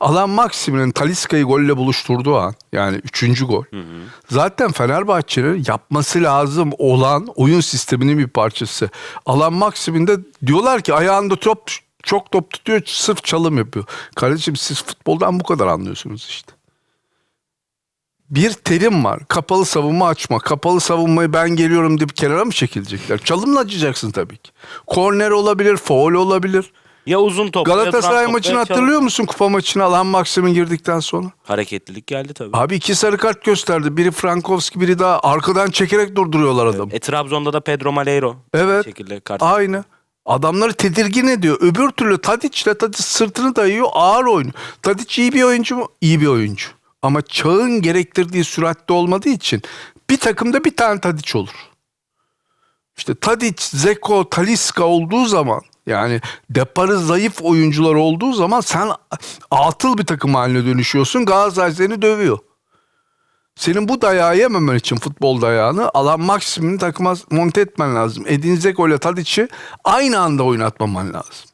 Alan Maximin'in Taliska'yı golle buluşturduğu an yani üçüncü gol. Zaten Fenerbahçe'nin yapması lazım olan oyun sisteminin bir parçası. Alan Maximin de diyorlar ki ayağında top çok top tutuyor sırf çalım yapıyor. Kardeşim siz futboldan bu kadar anlıyorsunuz işte. Bir terim var. Kapalı savunma açma. Kapalı savunmayı ben geliyorum deyip kenara mı çekilecekler? Çalımla açacaksın tabii ki. Korner olabilir, foul olabilir. Ya uzun top. Galatasaray maçını hatırlıyor musun kupa maçını alan Maksim'in girdikten sonra? Hareketlilik geldi tabii. Abi iki sarı kart gösterdi. Biri Frankowski biri daha arkadan çekerek durduruyorlar adamı. E, Trabzon'da da Pedro Malheiro. Evet. Şekilde kart. Aynı. Adamları tedirgin ediyor. Öbür türlü Tadic'le Tadic sırtını dayıyor ağır oynuyor. Tadic iyi bir oyuncu mu? İyi bir oyuncu. Ama çağın gerektirdiği süratte olmadığı için bir takımda bir tane Tadic olur. İşte Tadic, Zeko, Taliska olduğu zaman yani deparı zayıf oyuncular olduğu zaman sen atıl bir takım haline dönüşüyorsun. Galatasaray seni dövüyor. Senin bu dayağı yememen için futbol dayağını alan maksimini takıma monte etmen lazım. Edin Dzeko ile Tadic'i aynı anda oynatmaman lazım.